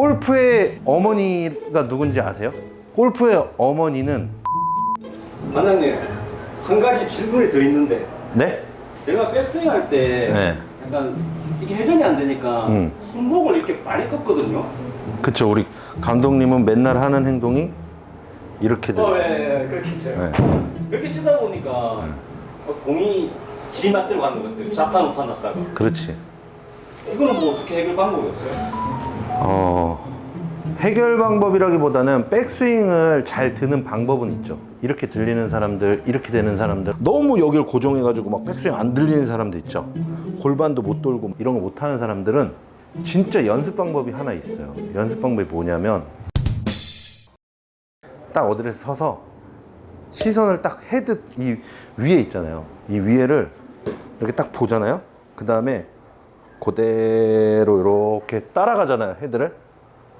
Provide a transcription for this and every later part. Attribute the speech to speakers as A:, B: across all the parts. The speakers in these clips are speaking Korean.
A: 골프의 어머니가 누군지 아세요? 골프의 어머니는
B: 반장님 한 가지 질문이 더 있는데
A: 네?
B: 내가 백스윙 할 때
A: 네.
B: 약간 이게 회전이 안 되니까
A: 음.
B: 손목을 이렇게 많이 껐거든요.
A: 그쵸 우리 감독님은 맨날 하는 행동이 이렇게 돼요.
B: 어, 예, 예, 그렇게 있죠.
A: 네.
B: 그렇게 치다 보니까 어, 공이 지 맛대로 가는 것 같아요. 좌탄 우탄 났다가.
A: 그렇지.
B: 이거는 뭐 어떻게 해결 방법이 없어요?
A: 어, 해결 방법이라기보다는 백스윙을 잘 드는 방법은 있죠. 이렇게 들리는 사람들, 이렇게 되는 사람들. 너무 여기를 고정해가지고 막 백스윙 안 들리는 사람들 있죠. 골반도 못 돌고 이런 거 못하는 사람들은 진짜 연습 방법이 하나 있어요. 연습 방법이 뭐냐면 딱 어디에서 서서 시선을 딱 헤드 이 위에 있잖아요. 이 위에를 이렇게 딱 보잖아요. 그 다음에 그대로 이렇게 따라가잖아요 헤드를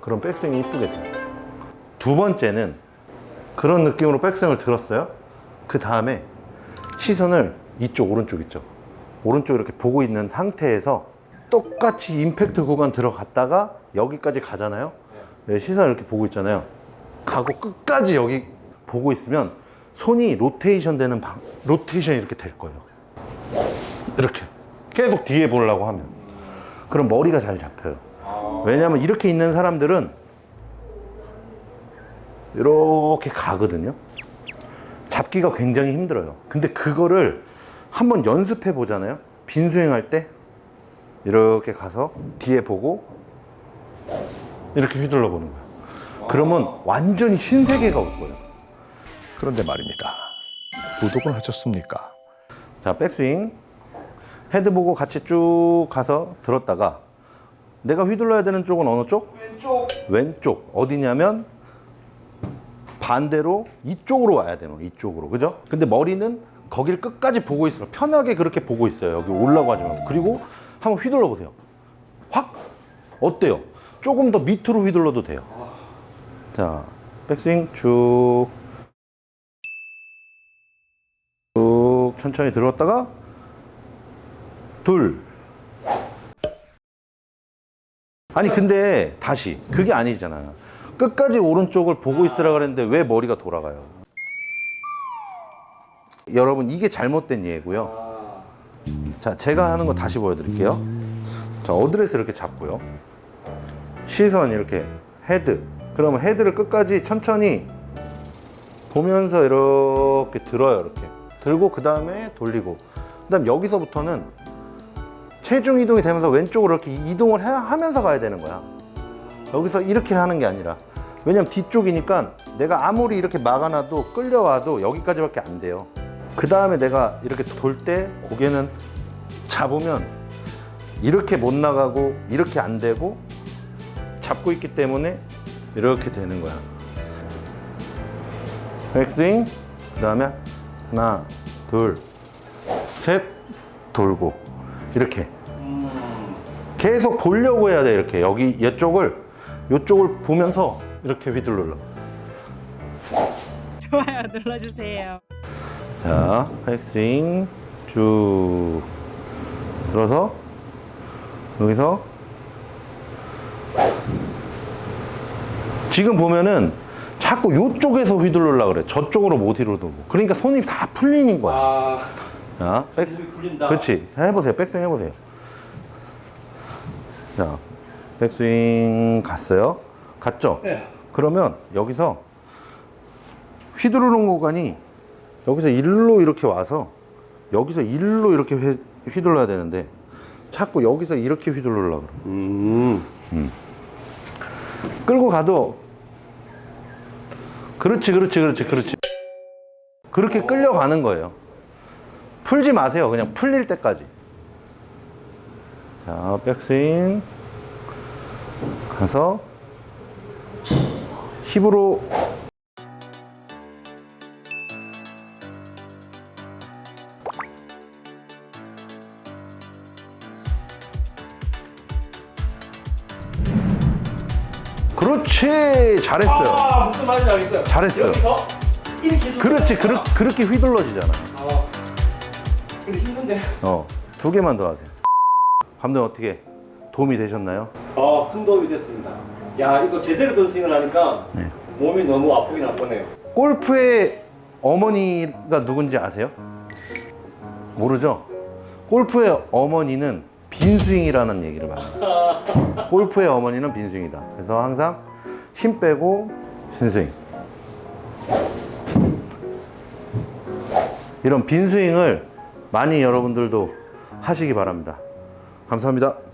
A: 그럼 백스윙이 돼요 두 번째는 그런 느낌으로 백스윙을 들었어요. 그 다음에 시선을 이쪽 오른쪽 있죠. 오른쪽 이렇게 보고 있는 상태에서 똑같이 임팩트 구간 들어갔다가 여기까지 가잖아요. 네, 시선을 이렇게 보고 있잖아요. 가고 끝까지 여기 보고 있으면 손이 로테이션 되는 방 로테이션이 이렇게 될 거예요. 이렇게. 계속 뒤에 보려고 하면. 그럼 머리가 잘 잡혀요. 왜냐하면 이렇게 있는 사람들은 이렇게 가거든요. 잡기가 굉장히 힘들어요. 근데 그거를 한번 연습해 보잖아요. 빈 스윙 할 때 이렇게 가서 뒤에 보고 이렇게 휘둘러 보는 거예요. 그러면 완전히 신세계가 올 거예요.
C: 그런데 말입니다. 구독은 하셨습니까?
A: 자, 백스윙. 헤드 보고 같이 쭉 가서 들었다가 내가 휘둘러야 되는 쪽은 어느 쪽?
B: 왼쪽.
A: 왼쪽. 어디냐면 반대로 이쪽으로 와야 되는 이쪽으로. 그죠? 근데 머리는 거길 끝까지 보고 있어요. 편하게 그렇게 보고 있어요. 여기 올라가지 말고. 그리고 한번 휘둘러 보세요. 확! 어때요? 조금 더 밑으로 휘둘러도 돼요. 자, 백스윙 쭉. 쭉 천천히 들었다가 둘. 아니 근데 다시 그게 아니잖아. 끝까지 오른쪽을 보고 있으라 그랬는데 왜 머리가 돌아가요? 여러분 이게 잘못된 예고요.
B: 아,
A: 자 제가 하는 거 다시 보여드릴게요. 자 어드레스 이렇게 잡고요. 시선 이렇게 헤드. 그러면 헤드를 끝까지 천천히 보면서 이렇게 들어요. 이렇게 들고 그 다음에 돌리고. 그다음 여기서부터는 체중 이동이 되면서 왼쪽으로 이렇게 이동을 해- 하면서 가야 되는 거야. 여기서 이렇게 하는 게 아니라 왜냐면 뒤쪽이니까 내가 아무리 이렇게 막아놔도 끌려와도 여기까지밖에 안 돼요. 그 다음에 내가 이렇게 돌 때 고개는 잡으면 이렇게 못 나가고 이렇게 안 되고 잡고 있기 때문에 이렇게 되는 거야. 백스윙 그 다음에 하나 둘 셋 돌고 이렇게 계속 보려고 해야 돼 이렇게. 여기 이쪽을 이쪽을 보면서 이렇게 휘둘러
D: 좋아요. 눌러주세요.
A: 자 백스윙 쭉 들어서 여기서. 지금 보면은 자꾸 이쪽에서 휘둘러려 그래. 저쪽으로 못 휘둘러고. 그러니까 손이 다 풀리는 거야.
B: 아,
A: 자 백스
B: 무릎이 풀린다.
A: 그렇지 해보세요. 백스윙 해보세요 자 백스윙 갔어요? 갔죠?
B: 네.
A: 그러면 여기서 휘두르는 공간이 여기서 일로 이렇게 와서 여기서 일로 이렇게 휘, 휘둘러야 되는데 자꾸 여기서 이렇게 휘둘러려고 그래
B: 음.
A: 끌고 가도 그렇지 그렇지 그렇지 그렇지. 그렇게 끌려가는 거예요. 풀지 마세요. 그냥 풀릴 때까지. 자 백스윙 가서 힙으로 그렇지 잘했어요
B: 아, 무슨 말인지 알겠어요.
A: 잘했어요.
B: 여기서 이렇게
A: 그렇지 그르, 그렇게 휘둘러지잖아
B: 아, 근데 힘든데.
A: 어, 두 개만 더 하세요 감독님 어떻게 도움이 되셨나요?
B: 아, 큰 도움이 됐습니다. 야, 이거 제대로 된 스윙을 하니까
A: 네.
B: 몸이 너무 아프긴 아프네요.
A: 골프의 어머니가 누군지 아세요? 모르죠? 골프의 어머니는 빈스윙이라는 얘기를 많이 해요. 골프의 어머니는 빈스윙이다. 그래서 항상 힘 빼고 빈스윙. 이런 빈스윙을 많이 여러분들도 하시기 바랍니다. 감사합니다.